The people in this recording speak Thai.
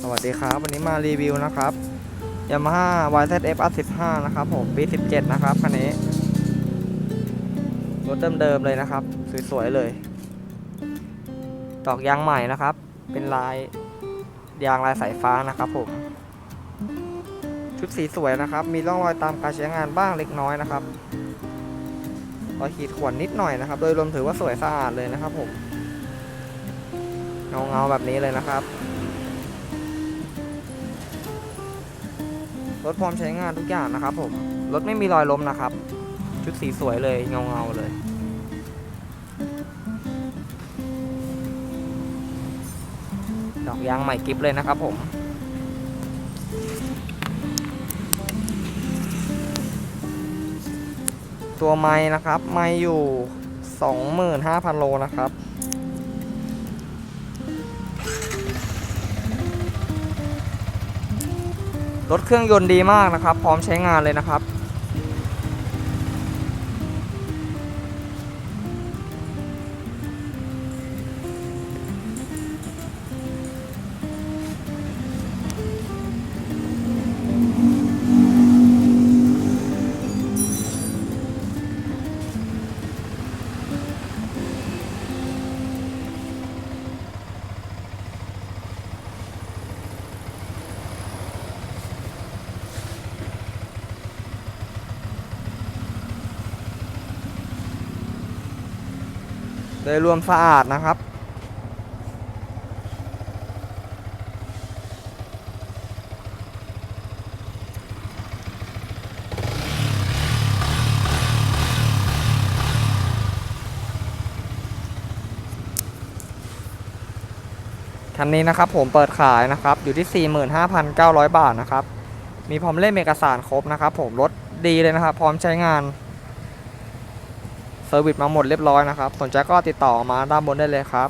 สวัสดีครับ วันนี้มารีวิวนะครับ Yamaha YZF R15 นะครับผมปี 17 นะครับคันนี้ รถเดิมๆเลยนะครับ สวยๆเลยดอกยางใหม่นะครับ เป็นลายยางลายสายฟ้านะครับผม ชุดสีสวยนะครับ มีร่องรอยตามการใช้งานบ้างเล็กน้อยนะครับรอยขีดข่วนนิดหน่อยนะครับ โดยรวมถือว่าสวยสะอาดเลยนะครับผม เงาเงาๆแบบนี้เลยนะครับ รถพร้อมใช้งานทุกอย่างนะครับผมรถไม่มีรอยล้มนะครับ ชุดสีสวยเลยเงาเงาๆเลยดอกยางใหม่กิฟเลยนะครับผมตัวไม้นะครับ ไม้อยู่ 25,000 โลนะครับ รถเครื่องยนต์ดีมากนะครับ พร้อมใช้งานเลยนะครับ โดยรวมสะอาดนะครับ คันนี้นะครับผมเปิดขายนะครับอยู่ที่ 45,900 บาทนะครับ มีพร้อมเล่มเอกสารครบนะครับผมรถดีเลยนะครับ พร้อมใช้งาน เซอร์วิสมาหมดเรียบร้อยนะครับ สนใจก็ติดต่อมาด้านบนได้เลยครับ